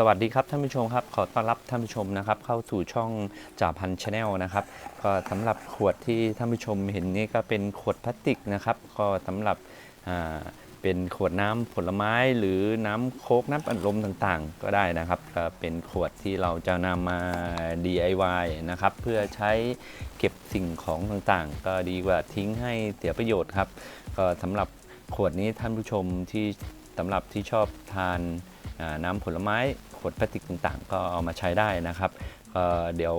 สวัสดีครับท่านผู้ชมครับ ขอต้อนรับท่านผู้ชมนะครับ เข้าสู่ช่องจ่าพันชาแนลนะครับ ก็สำหรับขวดที่ท่านผู้ชมเห็นนี้ก็เป็นขวดพลาสติกนะครับ ก็สำหรับอ่าเป็นขวดน้ำผลไม้หรือน้ำโคกน้ำอัดลมต่างๆ ก็ได้นะครับก็เป็นขวดที่เราจะนำมา DIY นะครับ เพื่อใช้เก็บสิ่งของต่างๆ ก็ดีกว่าทิ้งให้เสียประโยชน์ครับ ก็สำหรับขวดนี้ท่านผู้ชมที่สำหรับที่ชอบทาน น้ำผลไม้ขวดพลาสติกต่างๆ ก็เอามาใช้ได้นะครับเดี๋ยว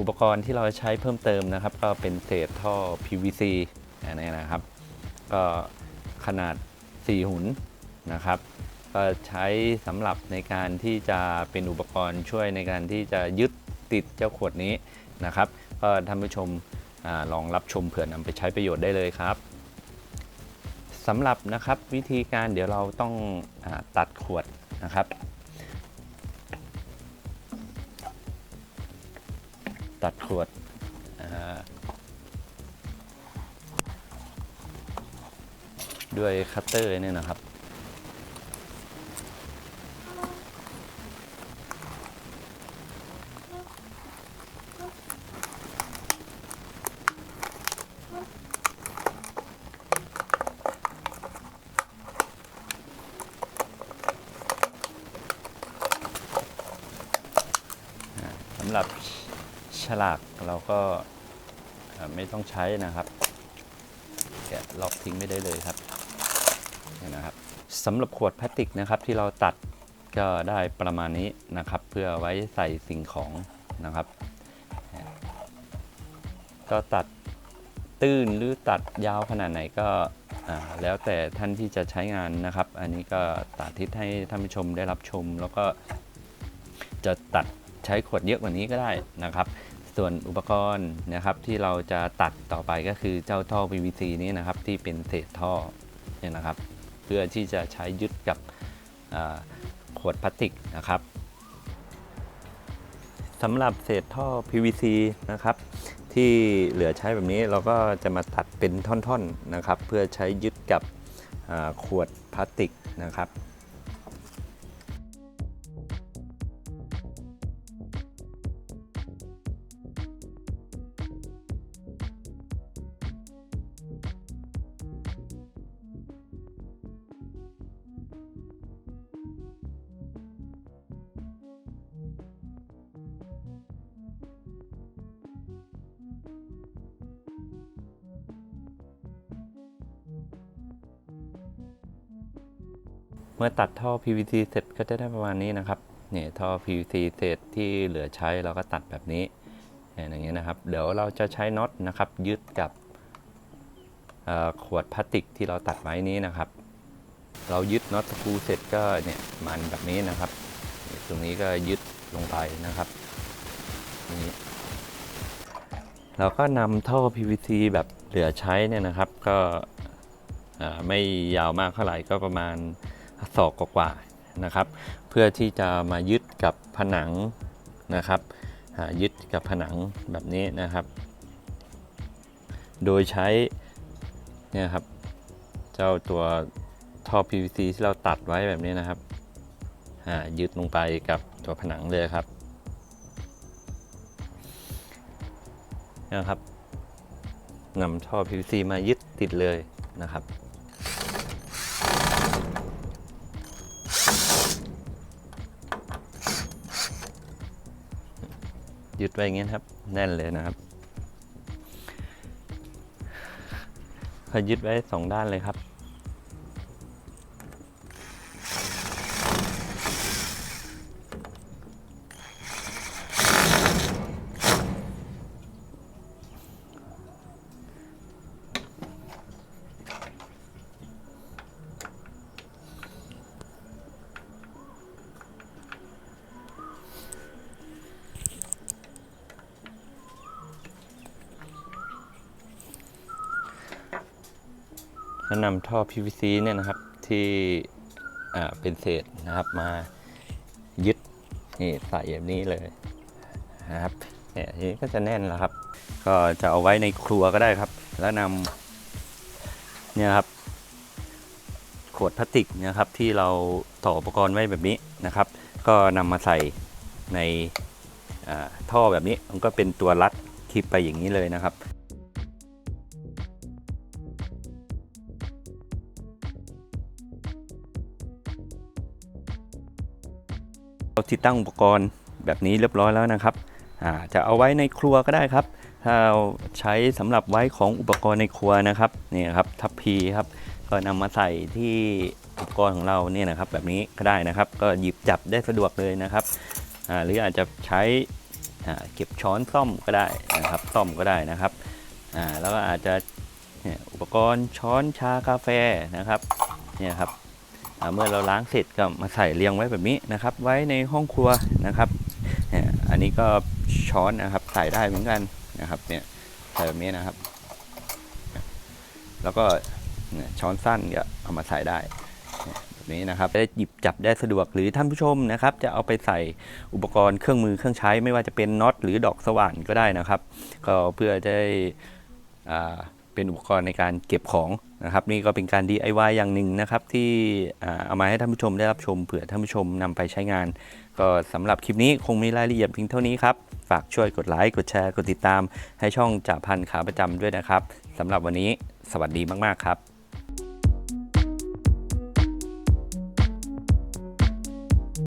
อุปกรณ์ที่เราใช้เพิ่มเติมนะครับ ก็เป็นเศษท่อ PVC อนนี้นะครับ ก็ขนาด 4 หุ่นนะครับ ก็ใช้สำหรับในการที่จะเป็นอุปกรณ์ช่วยในการที่จะยึดติดเจ้าขวดนี้นะครับ ก็ท่านผู้ชมอลองรับชมเผื่อนำไปใช้ประโยชน์ได้เลยครับสำหรับนะครับวิธีการเดี๋ยวเราต้องอตัดขวด นะครับ ตัดขวดด้วยคัตเตอร์เนี่ยนะครับำหรับฉลากเราก็ไม่ต้องใช้นะครับ แกะลอกทิ้งไม่ได้เลยครับนี่นะครับสำหรับขวดพลาสติกนะครับที่เราตัดก็ได้ประมาณนี้นะครับ เพื่อไว้ใส่สิ่งของนะครับ ก็ตัดตื้นหรือตัดยาวขนาดไหนก็แล้วแต่ท่านที่จะใช้งานนะครับ อันนี้ก็สาธิตให้ท่านผู้ชมได้รับชม แล้วก็จะตัด ใช้ขวดเยอะกว่านี้ก็ได้นะครับ ส่วนอุปกรณ์นะครับที่เราจะตัดต่อไปก็คือเจ้าท่อ PVC นี้นะครับที่เป็นเศษท่อเนี่ยนะครับ เพื่อที่จะใช้ยึดกับขวดพลาสติกนะครับสำหรับเศษท่อ PVC นะครับ ที่เหลือใช้แบบนี้เราก็จะมาตัดเป็นท่อนๆนะครับ เพื่อใช้ยึดกับขวดพลาสติกนะครับ มื่อตัดท่อ PVC เสร็จก็จะได้ประมาณนี้นะครับเนี่ยท่อ PVC เศษที่เหลือใช้เราก็ตัดแบบนี้อย่างเงี้ยนะครับ เดี๋ยวเราจะใช้น็อตนะครับ ยึดกับขวดพลาสติกที่เราตัดไว้นี้นะครับ เรายึดน็อตสกูเสร็จก็เนี่ยมันแบบนี้นะครับ ตรงนี้ก็ยึดลงไปนะครับนี่เราก็นำท่อ PVC แบบเหลือใช้เนี่ยนะครับ ก็ไม่ยาวมากเท่าไหร่ก็ประมาณ ศอกกว่านะครับ เพื่อที่จะมายึดกับผนังนะครับอ่ายึดกับผนังแบบนี้นะครับ โดยใช้เนี่ยครับเจ้าตัวท่อ PVC ที่เราตัดไว้แบบนี้นะครับอ่ายึดลงไปกับตัวผนังเลยครับนะครับนำท่อ PVC มายึดติดเลยนะครับ ยึดไว้อย่างเงี้ยครับ แน่นเลยนะครับพอยึดไว้สองด้านเลยครับ แล้วนำท่อ PVC เนี่ยนะครับที่เป็นเศษนะครับมายึดนี่ใส่แบบนี้เลยนะครับเนี่ยทีนี้ก็จะแน่นแล้วครับ ก็จะเอาไว้ในครัวก็ได้ครับ แล้วนำเนี่ยครับ ขวดพลาสติกนะครับที่เราต่ออุปกรณ์ไว้แบบนี้นะครับ ก็นำมาใส่ในท่อแบบนี้มันก็เป็นตัวรัดคลิปไปอย่างนี้เลยนะครับ ติดตั้งอุปกรณ์แบบนี้เรียบร้อยแล้วนะครับจะเอาไว้ในครัวก็ได้ครับ ถ้าใช้สำหรับไว้ของอุปกรณ์ในครัวนะครับนี่ครับทัพพีครับก็นำมาใส่ที่อุปกรณ์ของเราเนี่ยนะครับ แบบนี้ก็ได้นะครับ ก็หยิบจับได้สะดวกเลยนะครับหรืออาจจะใช้เก็บช้อนซ่อมก็ได้นะครับซ่อมก็ได้นะครับแล้วก็อาจจะอุปกรณ์ช้อนชากาแฟนะครับเนี่ยครับ เมื่อเราล้างเสร็จก็มาใส่เรียงไว้แบบนี้นะครับ ไว้ในห้องครัวนะครับเนี่ยอันนี้ก็ช้อนนะครับใส่ได้เหมือนกันนะครับเนี่ยใส่แบบนี้นะครับ แล้วก็ช้อนสั้นก็เอามาใส่ได้นี่ยแบบนี้นะครับได้หยิบจับได้สะดวกหรือท่านผู้ชมนะครับ จะเอาไปใส่อุปกรณ์เครื่องมือเครื่องใช้ ไม่ว่าจะเป็นน็อตหรือดอกสว่านก็ได้นะครับ ก็เพื่อจะได้อ่า เป็นอุปกรณ์ในการเก็บของนะครับ นี่ก็เป็นการ DIY อย่างหนึ่งนะครับที่เอามาให้ท่านผู้ชมได้รับชมเผื่อท่านผู้ชมนำไปใช้งาน ก็สำหรับคลิปนี้คงมีรายละเอียดเพียงเท่านี้ครับ ฝากช่วยกดไลค์กดแชร์กดติดตาม ให้ช่องจ่าพันขาประจำด้วยนะครับสำหรับวันนี้สวัสดีมาก ๆ ครับ